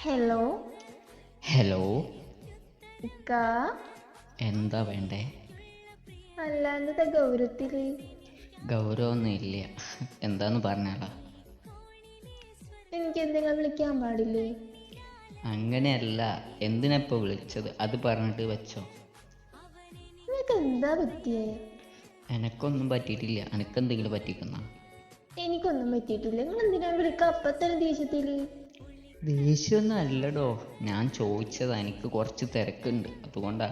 Hello hello ഇക്ക. എന്താ വേണ്ടേ? അല്ലാന്നത്തെ ഗൗരവത്തിൽ. ഗൗരവൊന്നും ഇല്ല എന്താന്ന് പറഞ്ഞാടാ എനിക്ക് എന്തെങ്കിലും വിളിക്കാൻ പാടില്ലേ? അങ്ങനെയല്ല. എന്തിനപ്പോ വിളിച്ചത്? അത് പറഞ്ഞിട്ട് വെച്ചോ. നിനക്ക് എന്താ പറ്റിയേ? എനക്കൊന്നും പറ്റിയിട്ടില്ല. എനക്കെന്തെങ്കിലും പറ്റിക്കുന്ന എനിക്കൊന്നും പറ്റിയിട്ടില്ല. നിങ്ങൾ എന്തിനാ വിളിക്ക? അപ്പത്തന്നെ ദേഷ്യത്തിൽ. ദേഷ്യമൊന്നും അല്ലടോ. ഞാൻ ചോദിച്ചതാ എനിക്ക് കുറച്ച് തിരക്കുണ്ട്. അതുകൊണ്ടാ.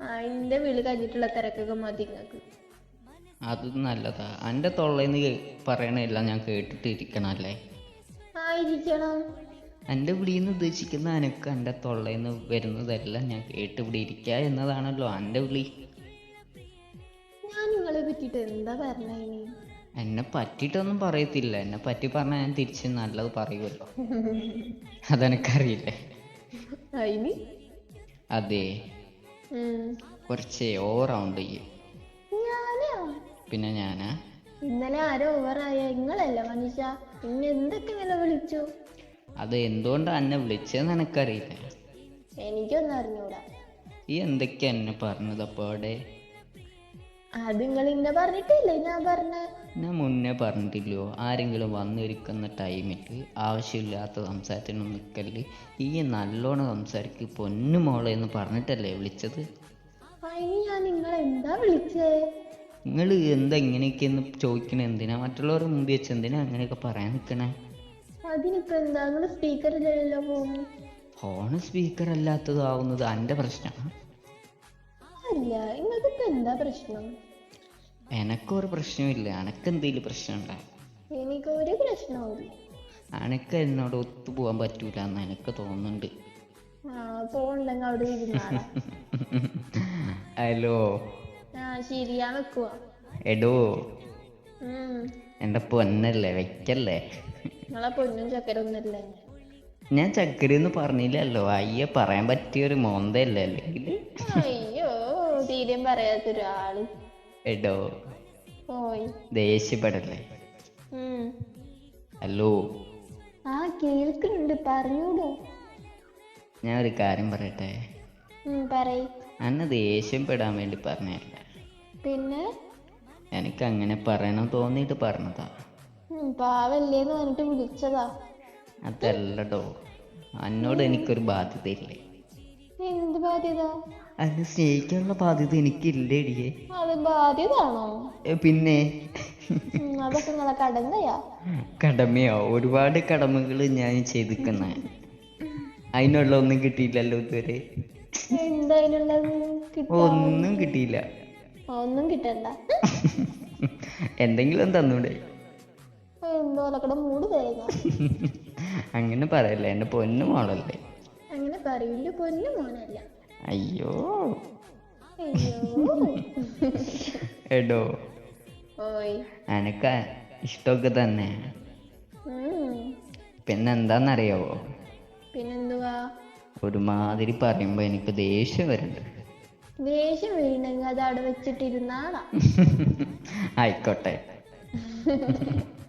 അതിന്റെ എന്റെ വിളി കഴിഞ്ഞിട്ടുള്ള തിരക്കൊക്കെ മതി നിങ്ങക്ക് അത് നല്ലതാ. എന്റെ തൊള്ളേന്ന് പറയണെല്ലാം ഞാൻ കേട്ടിട്ട് ഇരിക്കണല്ലേ ആയിരിക്കണം എന്റെ ഉദ്ദേശിക്കുന്ന അനക്ക് എന്റെ തൊള്ളേന്ന് വരുന്നതെല്ലാം ഞാൻ കേട്ട് ഇവിടെ ഇരിക്കുക എന്നതാണല്ലോ എന്റെ വിളി. ഞാൻ നിങ്ങളെ പറ്റിയിട്ട് എന്താ പറഞ്ഞ? എന്നെ പറ്റിയിട്ടൊന്നും പറയത്തില്ല. എന്നെ പറ്റി പറഞ്ഞാൽ ഞാൻ തിരിച്ച് നല്ലത് പറയുമല്ലോ അതെനക്കറിയില്ലേ? അതിന് അതെ. കുറച്ച് ചെയ്യും ഞാനാ? പിന്നെ ഞാനാ? ഇന്നലെ ആരോ ഓവറായ. നിങ്ങളല്ല മനുഷ്യ? പിന്നെ എന്തൊക്കെ ഇങ്ങനെ വിളിച്ചു? അത് എന്തുകൊണ്ടാണ് എന്നെ വിളിച്ചതെന്ന് എനിക്കറിയില്ല. എനിക്കൊന്നും അറിഞ്ഞൂടാ. ഈ എന്തൊക്കെയാ എന്നെ പറഞ്ഞത് അപ്പോടെ അവിടെ? അത് നിങ്ങൾ ഇന്നെ പറഞ്ഞിട്ടില്ലേ? ഞാൻ പറഞ്ഞ ഞാൻ മുന്നേ പറഞ്ഞിട്ടില്ലയോ ആരെങ്കിലും വന്നിരിക്കുന്ന ടൈമിൽ ആവശ്യമില്ലാത്ത സംസാരത്തിനൊന്നും നിൽക്കൽ ഈ നല്ലോണം സംസാരിക്ക് പൊന്നു മോളെ എന്ന് പറഞ്ഞിട്ടല്ലേ വിളിച്ചത്? അതിന് ഞാൻ നിങ്ങളെ എന്താ വിളിച്ചേ? നിങ്ങൾ എന്താ ഇങ്ങനെയൊക്കെയെന്ന് ചോദിക്കണേ? എന്തിനാ? മറ്റുള്ളവരുടെ മുമ്പ് വെച്ച് എന്തിനാ അങ്ങനെയൊക്കെ പറയാൻ നിൽക്കണേ അതിനിപ്പോ എന്താ? നിങ്ങൾ സ്പീക്കറിലല്ലോ പോകുന്നു ഫോണ് സ്പീക്കർ അല്ലാത്തതാവുന്നത് എന്റെ പ്രശ്നമാണ് അല്ല നിങ്ങൾക്കിപ്പോ എന്താ പ്രശ്നം? എനക്കൊരു പ്രശ്നമില്ല അനക്ക് എന്തെങ്കിലും എനിക്കൊരു പ്രശ്നവുമില്ല. അനക്ക് എന്നോട് ഒത്തു പോകാൻ പറ്റൂല എന്ന് എനിക്ക് തോന്നുന്നുണ്ട്. പോണ്ടെങ്കിൽ അവിടെ ഇരുന്നാളാ. ഹലോ. ആ ശരിയാ എടോ. എന്റെ പൊന്നല്ലേ വെക്കല്ലേ? നിങ്ങളെ പൊന്നും ചക്കരൊന്നുമില്ല? ഞാൻ ചക്കരയെന്ന് പറഞ്ഞില്ലല്ലോ. അയ്യ പറയാൻ പറ്റിയ ഒരു മോന്തയല്ലേ അല്ലെങ്കിൽ അയ്യോ പറയാത്ത ഒരാൾ. എടോ ഓയ്. ദേഷ്യപ്പെടല്ലേ? ഉം. ഹലോ. ആ കേൾക്കുന്നുണ്ട്. പറഞ്ഞൂടോ? ഞാൻ ഒരു കാര്യം പറയട്ടെ? ഉം പറയ്. അന്നെ ദേഷ്യപ്പെടാൻ വേണ്ടി പറഞ്ഞല്ല പിന്നെ? എനിക്ക് അങ്ങനെ പറയണം തോന്നിട്ട് പറഞ്ഞതാ. ഉം പാവല്ലേന്ന് പറഞ്ഞിട്ട് വിളിച്ചതാ. അതല്ലടോ. എന്നോട് എനിക്കൊരു ബാധ്യതയില്ലേ? എന്ത് ബാധ്യത? അതിനെ സ്നേഹിക്കാനുള്ള ബാധ്യത എനിക്കില്ലേടിയേ അത് ബാധ്യതാണോ? പിന്നെ? അതൊക്കെ നിങ്ങളെ കടമയാ. കടമയോ? ഒരുപാട് കടമകൾ ഞാൻ ചെയ്തിക്കുന്ന. അതിനുള്ള ഒന്നും കിട്ടിയില്ലല്ലോ ഇതുവരെ. ഒന്നും കിട്ടിയില്ല. ഒന്നും കിട്ടണ്ട. എന്തെങ്കിലും തന്നൂടെ. മൂട് അങ്ങനെ പറയല്ലേ എന്റെ പൊന്നു മോളല്ലേ. അങ്ങനെ പറയില്ല പൊന്നു മോനല്ല അയ്യോ. അയ്യോ. എടോ. എനക്ക് ഇഷ്ടമൊക്കെ തന്നെ. പിന്നെന്താന്നറിയാവോ? പിന്നെന്തുവാ? ഒരുമാതിരി പറയുമ്പോ എനിക്ക് ദേഷ്യം വരുന്നുണ്ട് ദേഷ്യം വീണെങ്കിൽ അത് അവിടെ വെച്ചിട്ടിരുന്നാളാ. ആയിക്കോട്ടെ.